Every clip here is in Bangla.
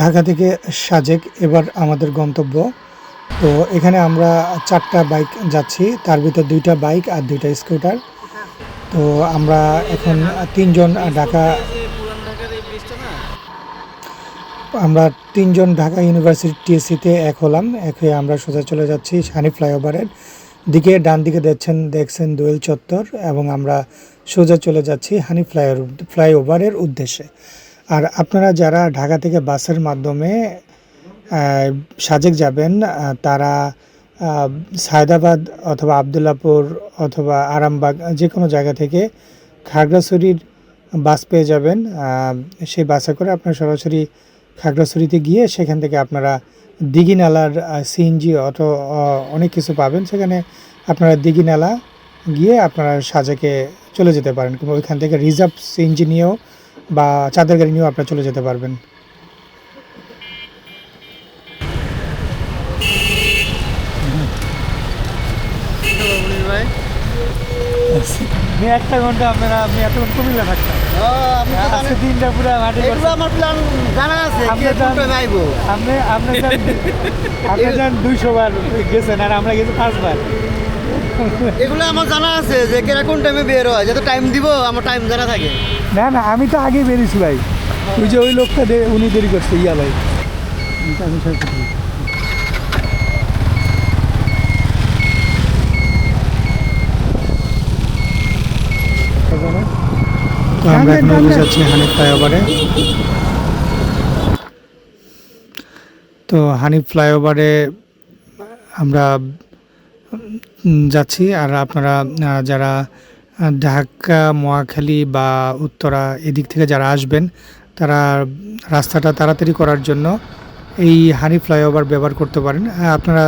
ঢাকা থেকে সাজেক এবার আমাদের গন্তব্য। তো এখানে আমরা চারটা বাইক যাচ্ছি, তার ভিতর দুইটা বাইক আর দুইটা স্কুটার। তো আমরা এখন তিনজন ঢাকা আমরা তিনজন ঢাকা ইউনিভার্সিটি টিএসসিতে এক হলাম, এক হয়ে আমরা সোজা চলে যাচ্ছি সানি ফ্লাইওভারের দিকে। ডান দিকে দেখছেন দেখছেন দোয়েল চত্বর এবং আমরা সোজা চলে যাচ্ছি হানি ফ্লাইওভার ফ্লাইওভারের উদ্দেশ্যে। আর আপনারা যারা ঢাকা থেকে বাসের মাধ্যমে সাজেক যাবেন তারা সায়দাবাদ অথবা আবদুল্লাপুর অথবা আরামবাগ যে কোনো জায়গা থেকে খাগড়াছড়ির বাস পেয়ে যাবেন। সেই বাসে করে আপনারা সরাসরি খাগড়াছড়িতে গিয়ে সেখান থেকে আপনারা দিঘিনালার সিএনজি অটো অনেক কিছু পাবেন। সেখানে আপনারা দিঘিনালা গিয়ে আপনারা সাজেকে চলে যেতে পারেন কিংবা ওইখান থেকে রিজার্ভ সিএনজি নিয়েও বা চাঁদের গাড়ি নিয়েও আপনারা চলে যেতে পারবেন। আমি একটা ঘণ্টা আপনারা আমি এতক্ষণ কুমিল্লা থাকতাম। আজকে দিনটা পুরো মাটি এগুলো আমার প্ল্যান জানা আছে আপনি আপনি আপনি যান আপনি যান দুইশো বার গেছেন আর আমরা গেছি পাঁচবার। এগুলো আমার জানা আছে যে কোন টাইমে বের হয় যাতে টাইম দিব আমার টাইম জানা থাকে। না না, আমি তো আগেই বেরিয়েছি ভাই। ওই যে ওই লোকটা উনি দেরি করছে, ইয়া ভাই। তো হানিফ ফ্লাইওভারে। আমরা যাচ্ছি, আর আপনারা যারা ঢাকা, মহাখালী বা উত্তরা এদিক থেকে যারা আসবেন, তারা রাস্তাটা তাড়াতাড়ি করার জন্য এই হানি ফ্লাইওভার ব্যবহার করতে পারেন। আপনারা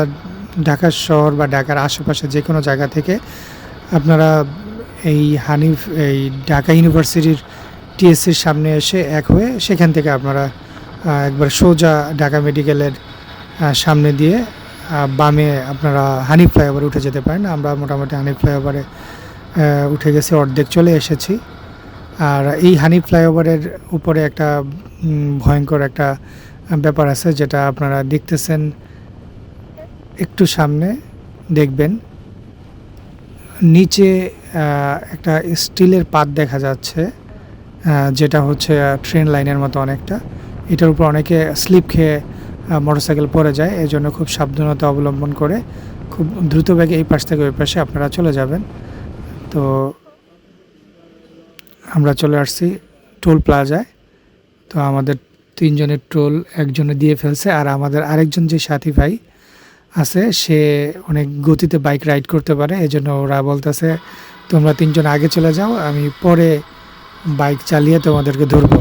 ঢাকা শহর বা ঢাকার আশেপাশে যে কোনো জায়গা থেকে আপনারা এই হানিফ এই ঢাকা ইউনিভার্সিটির টিএসসির সামনে এসে এক হয়ে সেখান থেকে আপনারা একবার সোজা ঢাকা মেডিকেলের সামনে দিয়ে বামে আপনারা হানি ফ্লাইওভারে উঠে যেতে পারেন। আমরা মোটামুটি হানি ফ্লাইওভারে উঠে গেছি, অর্ধেক চলে এসেছি। আর এই হানি ফ্লাইওভারের উপরে একটা ভয়ঙ্কর একটা ব্যাপার আছে, যেটা আপনারা দেখতেছেন একটু সামনে, দেখবেন। নিচে একটা স্টিলের পাত দেখা যাচ্ছে যেটা হচ্ছে ট্রেন লাইনের মতো অনেকটা। এটার উপর অনেকে স্লিপ খেয়ে মোটরসাইকেল পড়ে যায় এই জন্য খুব সাবধানতা অবলম্বন করে খুব দ্রুত বেগে এই পাশ থেকে ওই পাশে আপনারা চলে যাবেন। তো আমরা চলে আসছি টোল প্লাজায়। তো আমাদের তিনজনের টোল একজনে দিয়ে ফেলছে আর আমাদের আরেকজন যে সাথী ভাই আছে, সে অনেক গতিতে বাইক রাইড করতে পারে, এজন্য ওরা বলতেছে, তোমরা তিনজন আগে চলে যাও, আমি পরে বাইক চালিয়ে তোমাদেরকে ধরবো।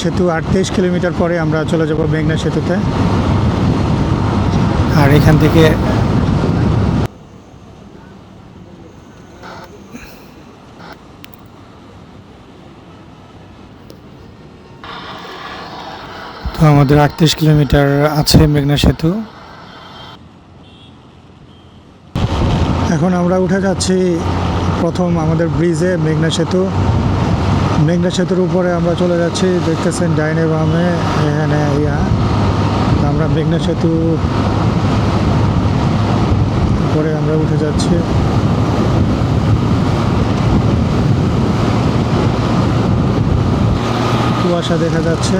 সেতু আটত্রিশ কিলোমিটার পরে আমরা চলে যাব মেঘনা সেতুতে। আর এখান থেকে তো আমাদের আটত্রিশ কিলোমিটার আছে মেঘনা সেতু। এখন আমরা উঠে যাচ্ছি প্রথম আমাদের ব্রিজে মেঘনা সেতু। মেঘনা সেতুর উপরে আমরা চলে যাচ্ছি। দেখতেছেন ডাইনে বামে, এখানে ইয়া। আমরা মেঘনা সেতু উপরে আমরা উঠে যাচ্ছি। কুয়াশা দেখা যাচ্ছে।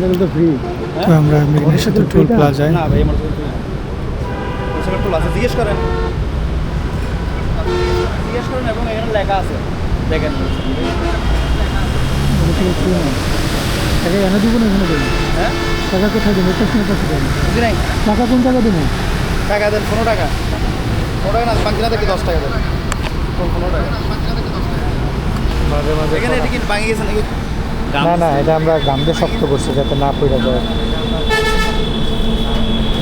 তো আমরা মেঘনা সেতু টোল প্লাজায় জিজ্ঞেস করেন। জিজ্ঞেস করেন এবং এখানে লেখা আছে। দেখেন। টাকা এনে দিব না এখানে দেবো। হ্যাঁ? টাকা কোথায় দেবো? স্টেশনের কাছে দেবো বুঝি নাই। টাকা কোন টাকা দেবো? টাকা দেন পনেরো টাকা। পনেরো টাকা না থেকে দশ টাকা দেন। পনেরো টাকা মাঝে মাঝে এখানে এটা কি ভাঙে গেছে নাকি? না না এটা আমরা গামকে শক্ত করছি যাতে না পড়ে যায়।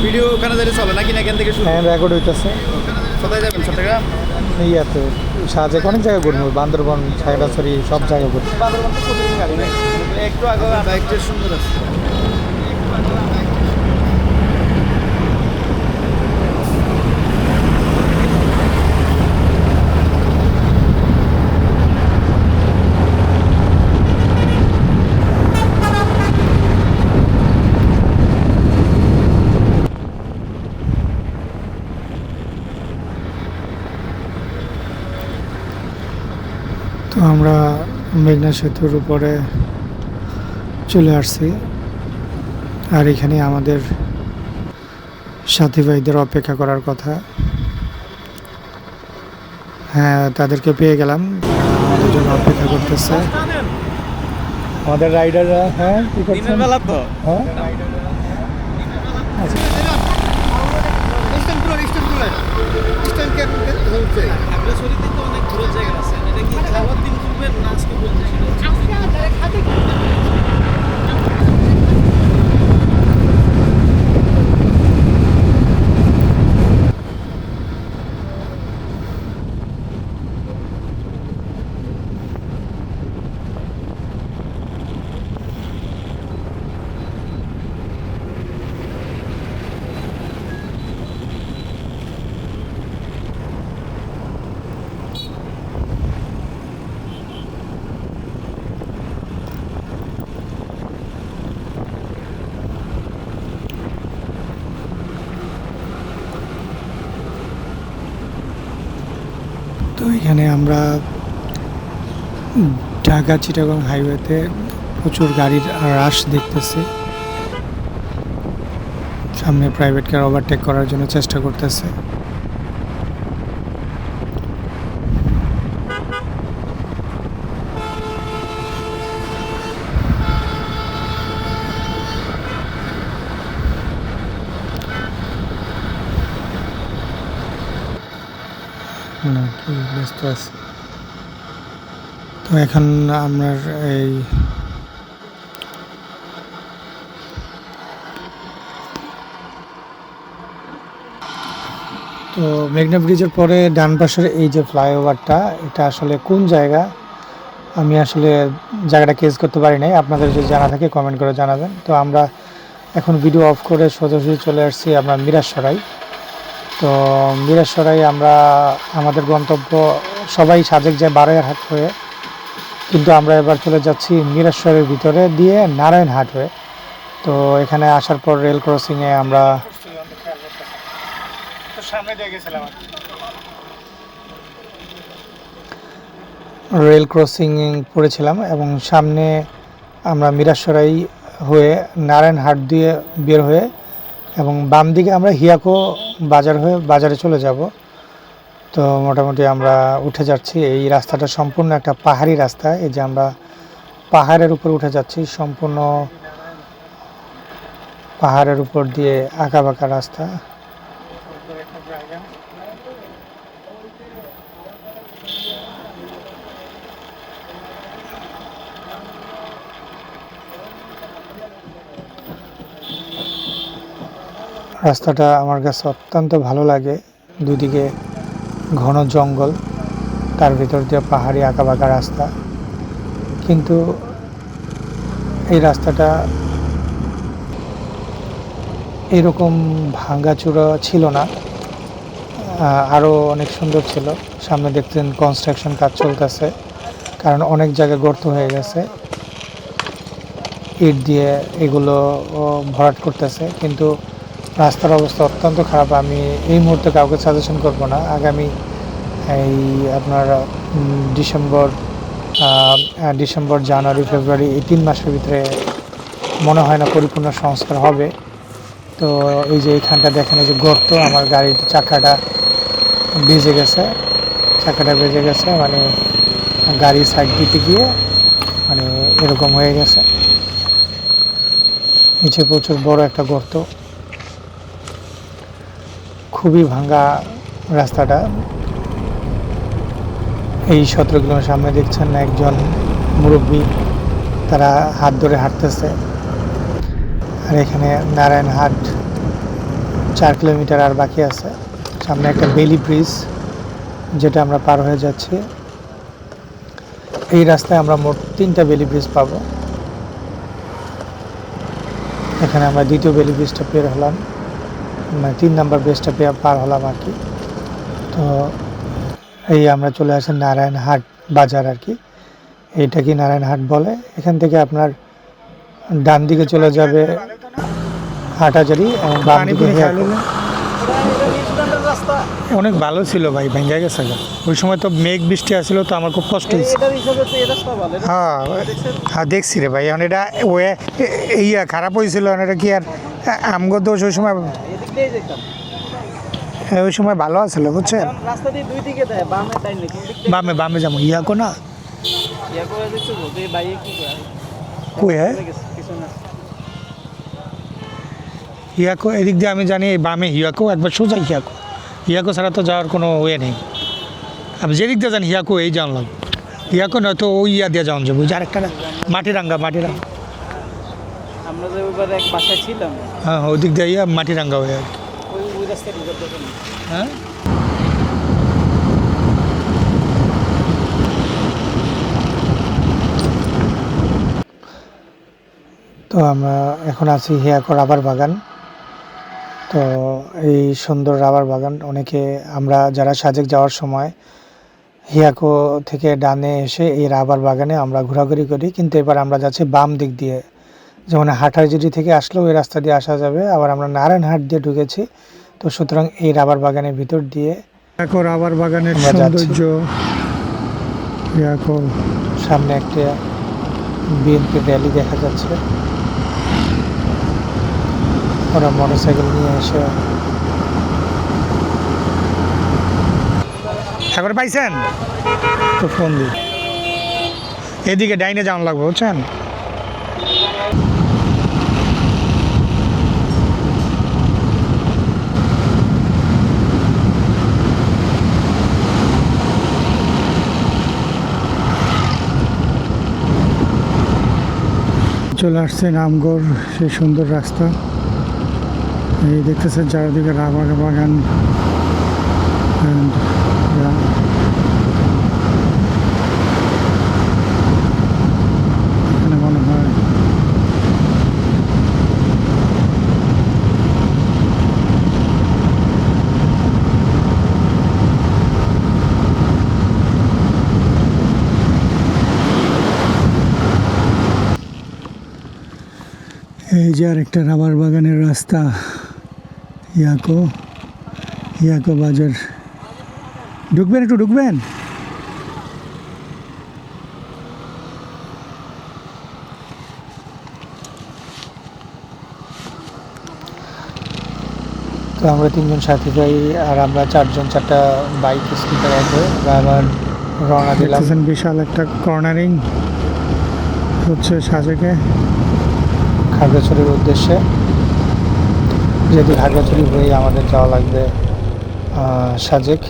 ভিডিও ওখানে যাইলে চলে নাকি না এখান থেকে শুরু? হ্যাঁ রেকর্ড হইতেছে। কোথায় যাবেন চট্টগ্রাম? ইয়াতে সাজেক অনেক জায়গায় ঘুরবো বান্দরবন সাইরাছড়ি সব জায়গায় ঘুরবো। বান্দরবন তো প্রতিদিন গাড়ি নেই একটু আগে বাইকটা সুন্দর আছে তো আমরা মেঘনা সেতুর উপরে চলে আসছি। আর এখানে আমাদের সাথী ভাইদের অপেক্ষা করার কথা। হ্যাঁ তাদেরকে পেয়ে গেলাম। আমাদের জন্য অপেক্ষা করতেছে। আমাদের রাইডাররা হ্যাঁ কি করছেন? বেলা তো। হ্যাঁ পুরো স্ট্যান্ড পুরো স্ট্যান্ড কে হচ্ছে খাগড়াছড়িতে তো অনেক ঘোরার জায়গা আছে এটা কি খাওয়ার দিন ঘুরবেন না আজকে বলতে সেটা হচ্ছে তো এখানে আমরা ঢাকা চিটাগং হাইওয়েতে প্রচুর গাড়ির রাশ দেখতেছি। সামনে প্রাইভেট কার ওভারটেক করার জন্য চেষ্টা করতেছে নাকি ব্যস্ত আছে। তো এখন আপনার এই তো মেঘনা ব্রিজের পরে ডান পাশের এই যে ফ্লাইওভারটা, এটা আসলে কোন জায়গা? আমি আসলে জায়গাটা কেস করতে পারি নাই। আপনাদের যদি জানা থাকে কমেন্ট করে জানাবেন। তো আমরা এখন ভিডিও অফ করে সোজাসুজি চলে আসছি আমরা মিরাজসরাই তো মিরাজসরাই আমরা আমাদের গন্তব্য সবাই সাজেক যায় বারোয়ার হাট হয়ে। কিন্তু আমরা এবার চলে যাচ্ছি মিরাজসরের ভিতরে দিয়ে নারায়ণহাট হয়ে। তো এখানে আসার পর রেল ক্রসিংয়ে আমরা রেল ক্রসিং পড়েছিলাম এবং সামনে আমরা মিরাসরাই হয়ে নারায়ণহাট দিয়ে বের হয়ে এবং বাম দিকে আমরা হিয়াকো বাজার হয়ে, বাজারে চলে যাব। তো মোটামুটি আমরা উঠে যাচ্ছি। এই রাস্তাটা সম্পূর্ণ একটা পাহাড়ি রাস্তা। এই যে আমরা পাহাড়ের উপর উঠে যাচ্ছি, সম্পূর্ণ পাহাড়ের উপর দিয়ে আঁকা বাঁকা রাস্তা। রাস্তাটা আমার কাছে অত্যন্ত ভালো লাগে। দুদিকে ঘন জঙ্গল, তার ভিতর দিয়ে পাহাড়ি আঁকাবাঁকা রাস্তা। কিন্তু এই রাস্তাটা এরকম ভাঙ্গাচুরা ছিল না। আরও অনেক সুন্দর ছিল। সামনে দেখতেন কনস্ট্রাকশন কাজ চলতেছে, কারণ অনেক জায়গায় গর্ত হয়ে গেছে। ইট দিয়ে এগুলো ভরাট করতেছে। কিন্তু রাস্তার অবস্থা অত্যন্ত খারাপ। আমি এই মুহূর্তে কাউকে সাজেশন করব না। আগামী এই আপনার ডিসেম্বর ডিসেম্বর, জানুয়ারি, ফেব্রুয়ারি এই তিন মাসের ভিতরে মনে হয় না পরিপূর্ণ সংস্কার হবে। তো এই যে এইখানটা দেখেন যে গর্ত, আমার গাড়ির চাকাটা বেজে গেছে। চাকাটা বেজে গেছে মানে গাড়ি সাইড দিতে গিয়ে মানে এরকম হয়ে গেছে। নিচে প্রচুর বড় একটা গর্ত। খুবই ভাঙ্গা রাস্তাটা। এই সতেরো কিলোমিটার সামনে দেখছেন একজন মুরব্বী, তারা হাত ধরে হাঁটতেছে। আর এখানে নারায়ণহাট চার কিলোমিটার আর বাকি আছে। সামনে একটা বেলি ব্রিজ, যেটা আমরা পার হয়ে যাচ্ছি। এই রাস্তায় আমরা মোট তিনটা বেলি ব্রিজ পাবো। এখানে আমরা দ্বিতীয় বেলি ব্রিজটা পের হলাম। মানে তিন নাম্বার বেসটা পেয়ে পার হলাম আর কি। তো এই আমরা চলে আসি নারায়ণহাট বাজার আর কি। এইটা কি নারায়ণহাট বলে। এখান থেকে আপনার ডান দিকে চলে যাবে হাটাজারি এবং বাম দিকে অনেক ভালো ছিল ভাই ভেঙে গেছে। ওই সময় তো মেঘ বৃষ্টি আসছিল তো আমার খুব কষ্ট হয়েছে। হ্যাঁ হ্যাঁ দেখছি রে ভাই এখন এটা ওয়ে ইয়া খারাপ হয়েছিল এটা কি আর আমগো দোষ ওই সময় হ্যাঁ, ওই সময় ভালো আছিল বুঝছেন? বামে বামে যাব ইয়াকো না। ইয়া করে দিচ্ছে বলতে এই বাইরে কি করে কই হ্যাঁ? এদিক দিয়ে আমি জানি বামে হিয়াকো একবার সোজা হিয়াকো হিয়াকো ছাড়া তো যাওয়ার কোনো ওয়ে নেই। আমি যেদিক দিয়ে জানি হিয়াকো এই জানলাম হিয়াকো নয়তো ওই ইয়া দিয়ে যাওয়া যাব যে আরেকটা না মাটিরাঙ্গা মাটিরাঙ্গা। আমরা যে এবার এক বাসায় ছিলাম। হ্যাঁ হ্যাঁ, ওদিক দিয়ে ইয়া মাটিরাঙ্গা হয়ে আর। ওই ওই রাস্তায় হ্যাঁ? তো আমরা এখন আছি হিয়াকো রাবার বাগান। তো এই সুন্দর রাবার বাগান অনেকে আমরা যারা সাজেক যাওয়ার সময় হিয়াকো থেকে ডানে এসে এই রাবার বাগানে আমরা ঘোরাঘুরি করি কিন্তু এবার আমরা যাচ্ছি বাম দিক দিয়ে। যেমন হাটারজিটি থেকে আসলেও এই রাস্তা দিয়ে আসা যাবে আবার আমরা নারায়ণহাট দিয়ে ঢুকেছি। তো সুতরাং এই রাবার বাগানের ভিতর দিয়ে দেখো রাবার বাগানের সৌন্দর্য দেখো সামনে একটা বিএনপি র্যালি দেখা যাচ্ছে। ওরা মোটরসাইকেল নিয়ে এসে এখন পাইছেন? তো ফোন দি এদিকে ডাইনে যাওয়ান লাগবে বুঝছেন? চলে আসছে রামগড় সেই সুন্দর রাস্তা। এই দেখতেছেন চারিদিকে রাবার বাগান And, yeah, এখানে মনে হয় এই যে আরেকটা রাবার বাগানের রাস্তা ইয়াকো ইয়াকো বাজার। ঢুকবেন একটু ঢুকবেন? তো আমরা তিনজন সাথী যাই আর আমরা চারজন চারটা বাইক স্কুটার আছে আমরা আবার রওনা দিলাম। বিশাল একটা কর্নারিং হচ্ছে সাজেকে। খাগড়াছড়ির উদ্দেশ্যে। যেহেতু খাগড়াছড়ি হয়ে আমাদের যাওয়া লাগবে সাজেক।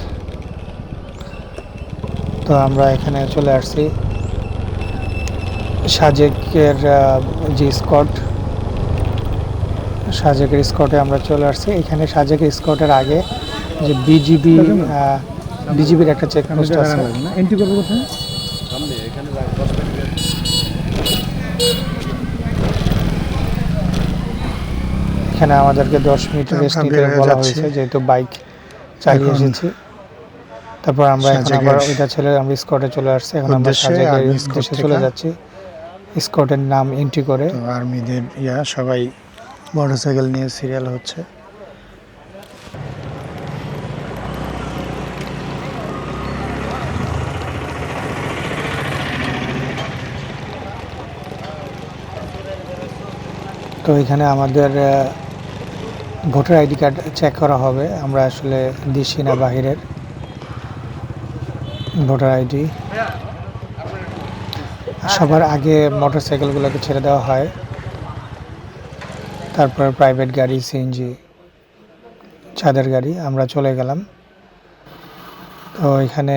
তো আমরা এখানে চলে আসছি। সাজেকের যে স্কট সাজেকের স্কটে আমরা চলে আসছি। এখানে সাজেকের স্কটের আগে যে বিজিবি বিজিবির একটা চেকপোস্ট আছে। এন্ট্রি করব কোথায়? এখানে আমাদেরকে দশ মিনিট রেস্ট নিতে বলা হয়েছে যেহেতু বাইক চালিয়ে এসেছি। তারপর আমরা এখন আবার ওইটা ছেলে আমরা স্কটে চলে আসছি এখন আমরা সাজেকের উদ্দেশ্যে চলে যাচ্ছি। স্কটের নাম এন্ট্রি করে। আর্মিদের ইয়া সবাই মোটরসাইকেল নিয়ে সিরিয়াল হচ্ছে। তো এখানে আমাদের ভোটার আইডি কার্ড চেক করা হবে। আমরা আসলে দেশি না বাহিরের ভোটার আইডি। সবার আগে মোটর সাইকেলগুলোকে ছেড়ে দেওয়া হয়। তারপর প্রাইভেট গাড়ি সিএনজি চাঁদের গাড়ি, আমরা চলে গেলাম। তো এখানে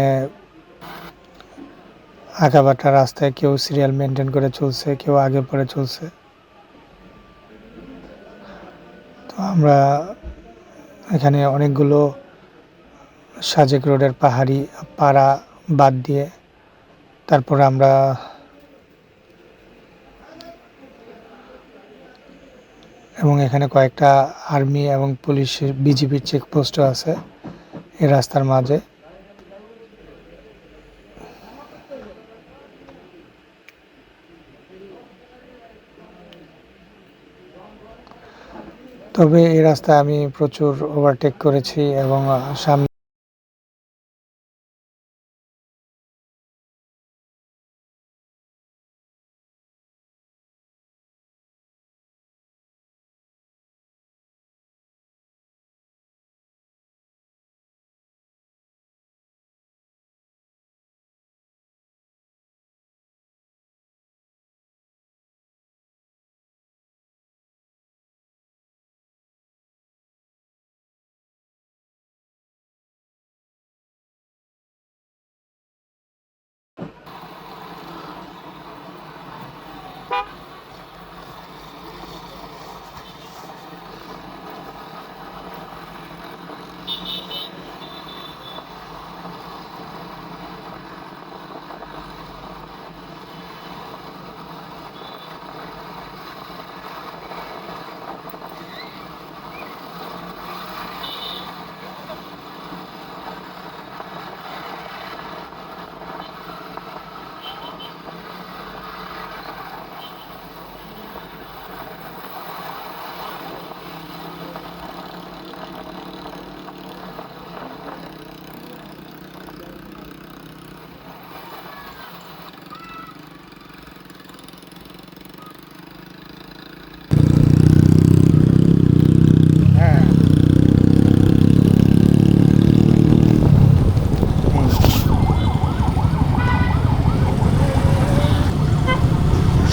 আঁকাবাটা রাস্তায় কেউ সিরিয়াল মেনটেন করে চলছে, কেউ আগে পরে চলছে। তো আমরা এখানে অনেকগুলো সাজেক রোডের পাহাড়ি পাড়া বাদ দিয়ে তারপর আমরা এবং এখানে কয়েকটা আর্মি এবং পুলিশের বিজিবির চেকপোস্টও আছে এই রাস্তার মাঝে। তবে এই রাস্তায় আমি প্রচুর ওভারটেক করেছি এবং সামনে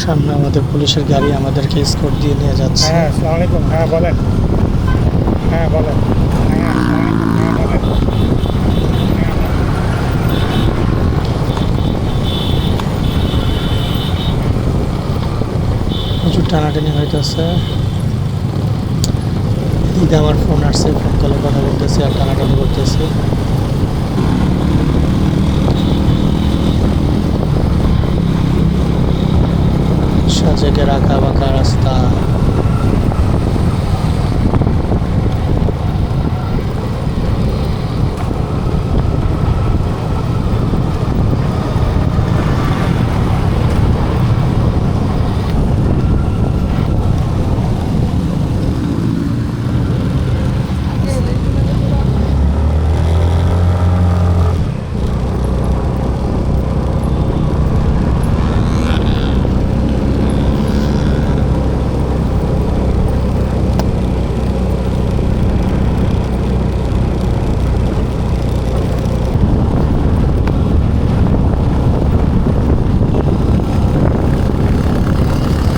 সামনে আমাদের পুলিশের গাড়ি আমাদেরকে স্কোর দিয়ে নিয়ে যাচ্ছে। হ্যাঁ আসসালামু আলাইকুম হ্যাঁ বলেন। হ্যাঁ বলেন। প্রচুর টানাটানি হইতেছে। দিদি আমার ফোন আসছে ফোন কলে কথা বলতেছে আর টানাটানি করতেছে। সাজেকের আঁকা বাঁকা রাস্তা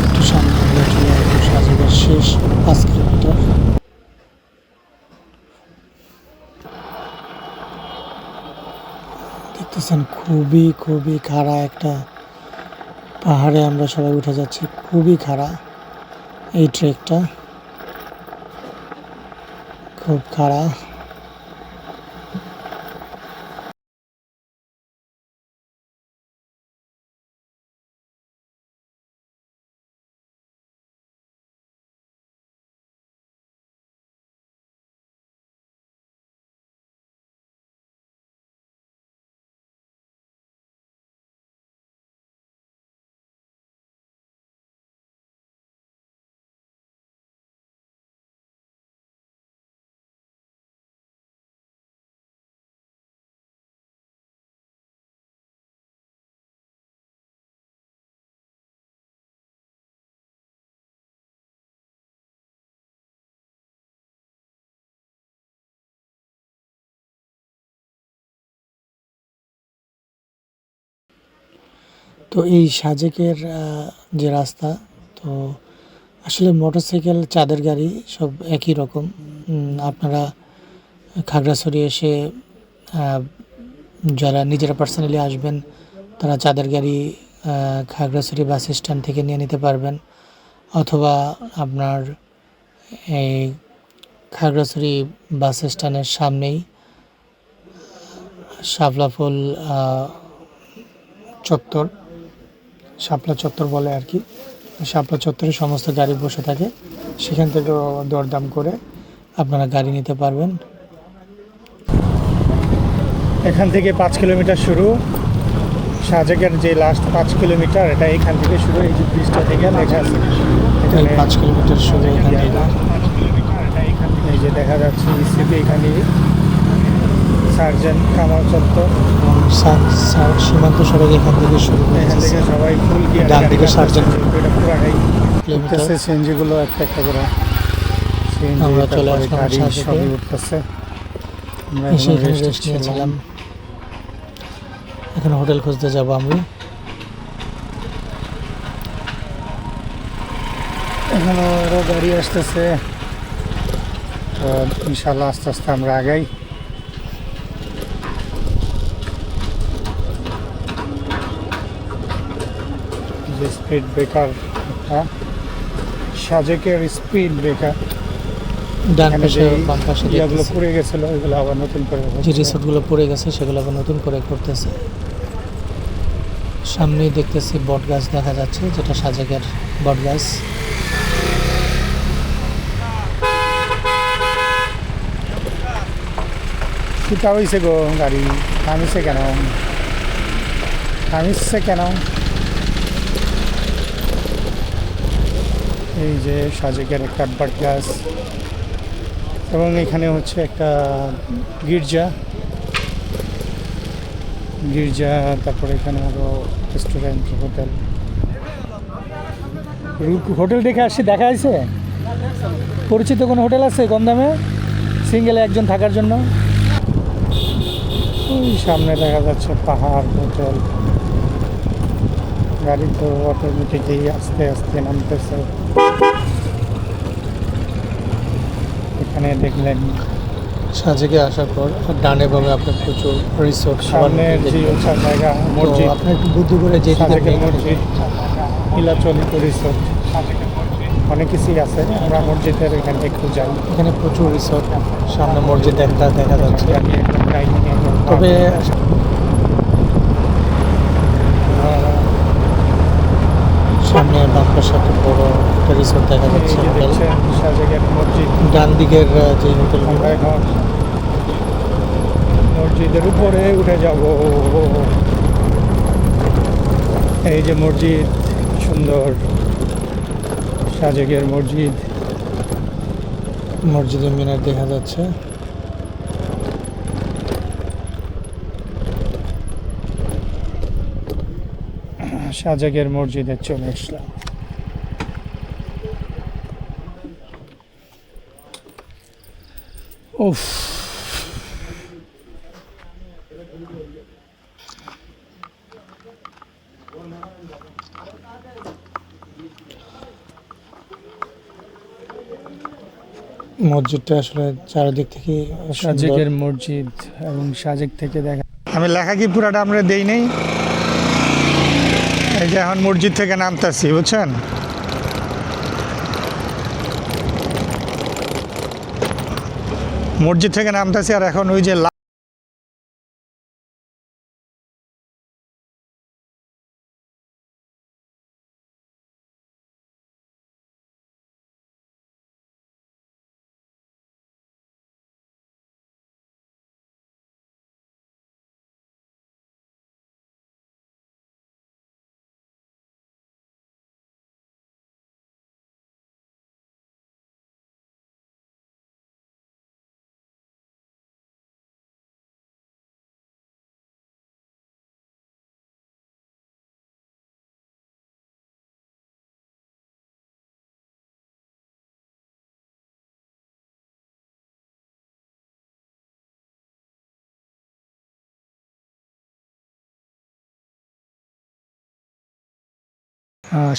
একটু সামনে আমরা চলে আসব সাজেকের শেষ পাঁচ কিলোমিটার দেখতেছেন খুবই খুবই খাড়া একটা পাহাড়ে আমরা সবাই উঠে যাচ্ছি। খুবই খাড়া এই ট্রেকটা। খুব খাড়া। তো এই সাজেকের যে রাস্তা তো আসলে মোটরসাইকেল চাঁদের গাড়ি সব একই রকম। আপনারা খাগড়াছড়ি এসে যারা নিজেরা পার্সোনালি আসবেন তারা চাঁদের গাড়ি খাগড়াছড়ি বাস স্ট্যান্ড থেকে নিয়ে নিতে পারবেন। অথবা আপনার এই খাগড়াছড়ি বাস স্ট্যান্ডের সামনেই শাপলা ফুল আহ, চত্বর। শাপলা চত্বর বলে আর কি। শাপলা চত্বরে সমস্ত গাড়ি বসে থাকে। সেখান থেকেও দরদাম করে আপনারা গাড়ি নিতে পারবেন। এখান থেকে পাঁচ কিলোমিটার শুরু। সাজেকের যে লাস্ট পাঁচ কিলোমিটার এটা এখান থেকে শুরু। এই যে ব্রিজটা থেকে লেখা আছে এখানে পাঁচ কিলোমিটার শুরু এখান থেকে এখান থেকে। এই যে দেখা যাচ্ছে ইসিপি এখানে সার্জেন্ট কামাল চত্বর সীমান্ত সড়ক এখান থেকে শুরু এখান থেকে সবাই ফুল গিয়ার ডান দিকে সার্জেন্ট উঠতেছে সিএনজিগুলো একটা একটা করে। আমরা চলে আসলাম সবই উঠতেছে। আমরা এসে এখন এখানে রেস্ট নিয়েছিলাম। এখন হোটেল খুঁজতে যাব আমি। এখনও আরও গাড়ি আসতেছে। তো ইনশাল্লাহ আস্তে আস্তে আমরা আগাই যে স্পিড ব্রেকার সাজেকের স্পিড ব্রেকার। ডান পাশে বাম পাশে। পড়ে গেছিল ওইগুলো আবার নতুন করে যে। রিসোর্টগুলো পড়ে গেছে সেগুলো আবার নতুন করে করতেছে। সামনেই দেখতেছি বট গাছ দেখা যাচ্ছে যেটা সাজেকের বট গাছ। কিতা হয়েছে গো গাড়ি? থামিছে কেন? থামিচ্ছে কেন? এই যে সাজেকের একটা গাছ এবং এখানে হচ্ছে একটা গির্জা। গির্জা, তারপরে এখানে আরও রেস্টুরেন্ট হোটেল হোটেল দেখে আসছি, দেখা আছে পরিচিত কোনো হোটেল আছে কম দামে সিঙ্গেলে একজন থাকার জন্য? ওই সামনে দেখা যাচ্ছে পাহাড়, হোটেল। গাড়ি তো অটোমেটিকই আস্তে আস্তে নামতেছে। এখানে দেখলেন। সাজেকে আসার পর ডানে বামে আপনার প্রচুর রিসোর্ট সামনে জায়গা মসজিদ আপনার একটু বুদ্ধি করে যে সাজেকের মসজিদ পরিষদ অনেক কিছুই আছে। আমরা মসজিদের এখানে একটু যাই। এখানে প্রচুর রিসোর্ট সামনে মসজিদ একটা দেখা যাচ্ছে। তবে পাশে একটা বড় একটা রিসোর্ট দেখা যাচ্ছে ডান দিকের যে হোটেল মসজিদের উপরে উঠে যাব। এই যে মসজিদ সুন্দর। সাজেকের মসজিদ। মসজিদের মিনার দেখা যাচ্ছে। সাজেকের মসজিদে চলে আসলাম। উফ মসজিদটা আসলে চারিদিক থেকে সাজেকের মসজিদ এবং সাজেক থেকে দেখা আমি লেখা কি পুরাটা আমরা দেই নেই? এই যে এখন মসজিদ থেকে নামতেছি বুঝছেন? মসজিদ থেকে নামতেছি আর এখন ওই যে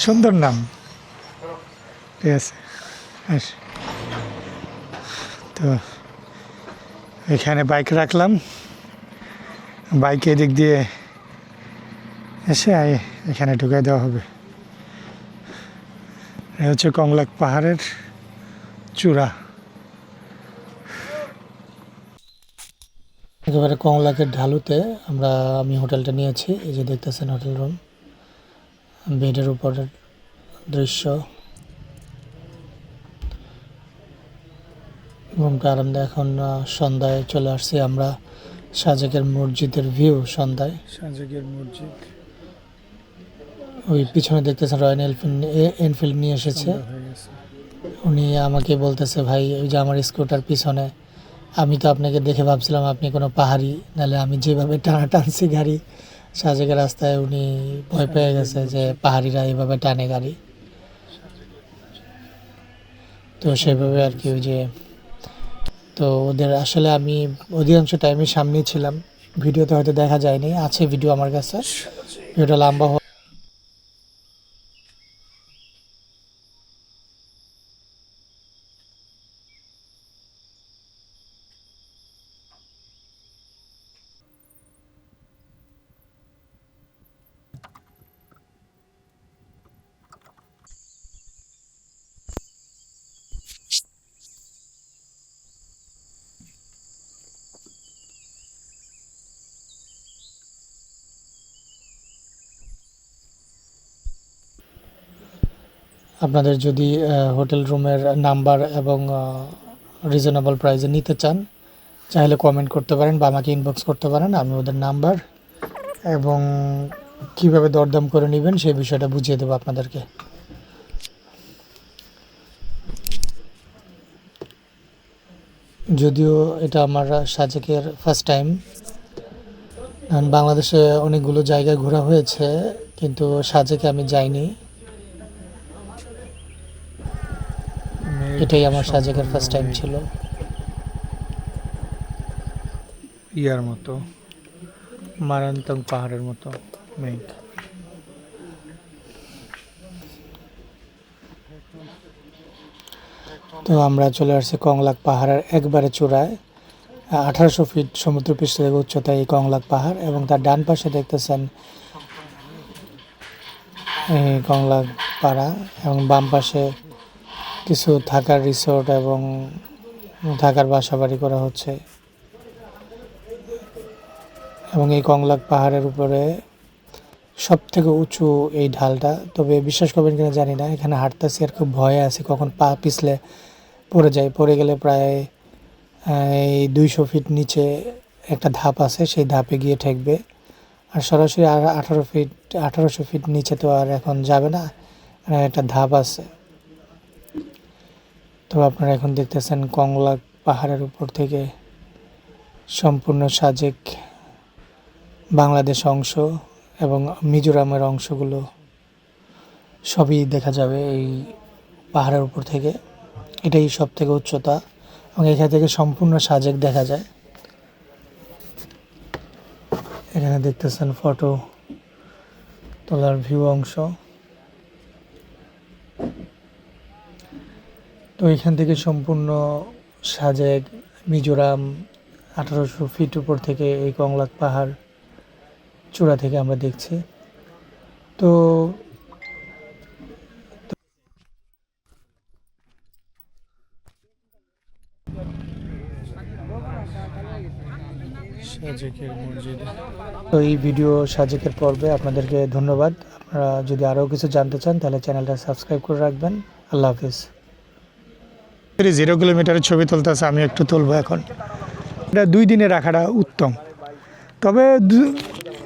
সুন্দর নাম। ঠিক আছে তো এখানে বাইক রাখলাম। বাইক এদিক দিয়ে এসে এখানে ঢুকাই দেওয়া হবে। এ হচ্ছে কংলাক পাহাড়ের চূড়া। একেবারে কংলাকের ঢালুতে আমরা আমি হোটেলটা নিয়েছি, এই যে দেখতেছেন হোটেল রুম। বেডের উপরের দৃশ্য। রুমটা আরামদায়ক। এখন সন্ধ্যায় চলে আসছি আমরা সাজেকের মসজিদের ভিউ সন্ধ্যায়। সাজেকের মসজিদ। ওই পিছনে দেখতেছেন রয়্যাল এনফিল্ড এনফিল্ড নিয়ে এসেছে। উনি আমাকে বলতেছে ভাই ওই যে আমার স্কুটার পিছনে আমি তো আপনাকে দেখে ভাবছিলাম আপনি কোনো পাহাড়ি নাহলে আমি যেভাবে টানা টানছি গাড়ি সাজেকের রাস্তায় উনি ভয় পেয়ে গেছে যে পাহাড়িরা এভাবে টানে গাড়ি। তো সেভাবে আর কি ওই যে তো ওদের আসলে আমি অধিকাংশ টাইমে সামনেই ছিলাম। ভিডিওতে হয়তো দেখা যায়নি আছে ভিডিও আমার কাছে। ভিডিওটা লম্বা আপনাদের যদি হোটেল রুমের নাম্বার এবং রিজনেবল প্রাইসে নিতে চান, চাইলে কমেন্ট করতে পারেন বা আমাকে ইনবক্স করতে পারেন, আমি ওদের নাম্বার এবং কীভাবে দরদাম করে নেবেন সেই বিষয়টা বুঝিয়ে দেবো আপনাদেরকে। যদিও এটা আমার সাজেকের ফার্স্ট টাইম বাংলাদেশে অনেকগুলো জায়গায় ঘোরা হয়েছে, কিন্তু সাজেকে আমি যাইনি। এটাই আমার সাজেকের ফার্স্ট টাইম ছিল। ইয়ার মতো। মারান্তং পাহাড়ের মতো মেঘ তো আমরা চলে আসছি কংলাক পাহাড়ের একবারে চূড়ায়। আঠারোশো ফিট সমুদ্রপৃষ্ঠ থেকে উচ্চতায় এই কংলাক পাহাড় এবং তার ডান পাশে দেখতেছেন এই কংলাক পাড়া এবং বাম পাশে কিছু থাকার রিসোর্ট এবং থাকার বাসা বাড়ি করা হচ্ছে। এবং এই কংলাক পাহাড়ের উপরে সব থেকে উঁচু এই ঢালটা। তবে বিশ্বাস করবেন কিনা জানি না, এখানে হাঁটতেছি আর খুব ভয়ে আছে, কখন পা পিছলে পড়ে যায় পড়ে গেলে প্রায় এই দুইশো ফিট নিচে একটা ধাপ আছে, সেই ধাপে গিয়ে ঠেকবে। আর সরাসরি আর আঠারো ফিট, আঠারোশো ফিট নিচে তো আর এখন যাবে না একটা ধাপ আছে। তো আপনারা এখন দেখতেছেন কংলা পাহাড়ের উপর থেকে সম্পূর্ণ সাজেক বাংলাদেশ অংশ এবং মিজোরামের অংশগুলো সবই দেখা যাবে এই পাহাড়ের উপর থেকে। এটাই সব থেকে উচ্চতা এবং এখান থেকে সম্পূর্ণ সাজেক দেখা যায়। এখানে দেখতেছেন ফটো তোলার ভিউ অংশ। তো এখান থেকে সম্পূর্ণ সাজেক মিজোরাম আঠারোশো ফিট উপর থেকে এই কংলাক পাহাড় চূড়া থেকে আমরা দেখছি। তো তো এই ভিডিও সাজেকের পর্বে আপনাদেরকে ধন্যবাদ। আপনারা যদি আরও কিছু জানতে চান তাহলে চ্যানেলটা সাবস্ক্রাইব করে রাখবেন। আল্লাহ হাফিজ। জিরো কিলোমিটারের ছবি তুলতেছে আমি একটু তুলবো এখন। এটা দুই দিনে রাখাটা উত্তম। তবে